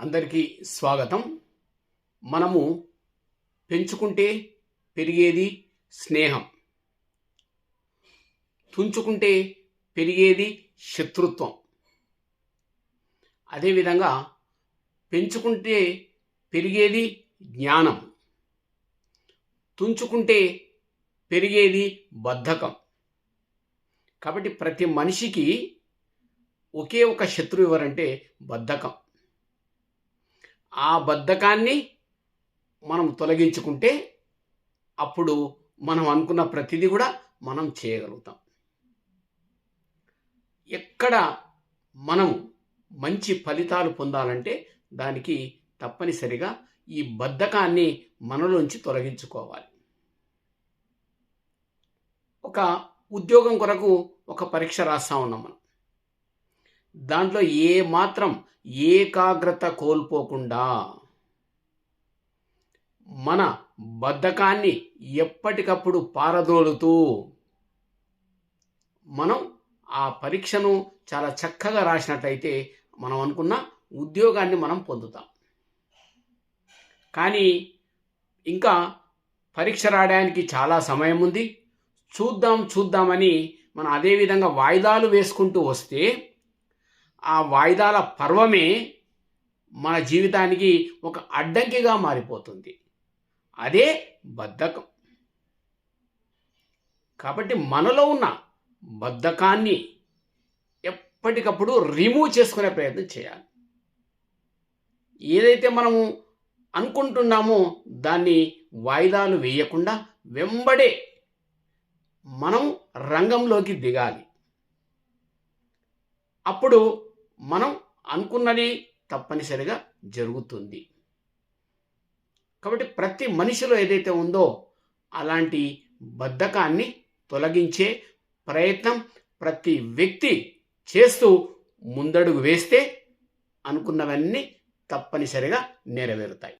అందరికీ స్వాగతం. మనము పెంచుకుంటే పెరిగేది స్నేహం. తుంచుకుంటే పెరిగేది శత్రుత్వం. అదేవిధంగా పెంచుకుంటే పెరిగేది జ్ఞానం. తుంచుకుంటే పెరిగేది బద్ధకం. కాబట్టి ప్రతి మనిషికి ఒకే ఒక శత్రువు ఎవరంటే బద్ధకం. ఆ బద్ధకాన్ని మనం తొలగించుకుంటే అప్పుడు మనం అనుకున్న ప్రతిదీ కూడా మనం చేయగలుగుతాం. ఎక్కడ మనం మంచి ఫలితాలు పొందాలంటే దానికి తప్పనిసరిగా ఈ బద్ధకాన్ని మనలోంచి తొలగించుకోవాలి. ఒక ఉద్యోగం కొరకు ఒక పరీక్ష రాస్తా ఉన్నాం మనం. దాంట్లో ఏ మాత్రం ఏకాగ్రత కోల్పోకుండా మన బద్ధకాన్ని ఎప్పటికప్పుడు పారదోలుతూ మనం ఆ పరీక్షను చాలా చక్కగా రాసినట్లయితే మనం అనుకున్న ఉద్యోగాన్ని మనం పొందుతాం. కానీ ఇంకా పరీక్ష రాయడానికి చాలా సమయం ఉంది. చూద్దాం చూద్దామని మనం అదేవిధంగా వాయిదాలు వేసుకుంటూ వస్తే ఆ వాయిదాల పర్వమే మన జీవితానికి ఒక అడ్డంకిగా మారిపోతుంది. అదే బద్ధకం. కాబట్టి మనలో ఉన్న బద్ధకాన్ని ఎప్పటికప్పుడు రిమూవ్ చేసుకునే ప్రయత్నం చేయాలి. ఏదైతే మనము అనుకుంటున్నామో దాన్ని వాయిదాలు వేయకుండా వెంబడే మనం రంగంలోకి దిగాలి. అప్పుడు మనం అనుకున్నది తప్పనిసరిగా జరుగుతుంది. కాబట్టి ప్రతి మనిషిలో ఏదైతే ఉందో అలాంటి బద్ధకాన్ని తొలగించే ప్రయత్నం ప్రతి వ్యక్తి చేస్తూ ముందడుగు వేస్తే అనుకున్నవన్నీ తప్పనిసరిగా నెరవేరుతాయి.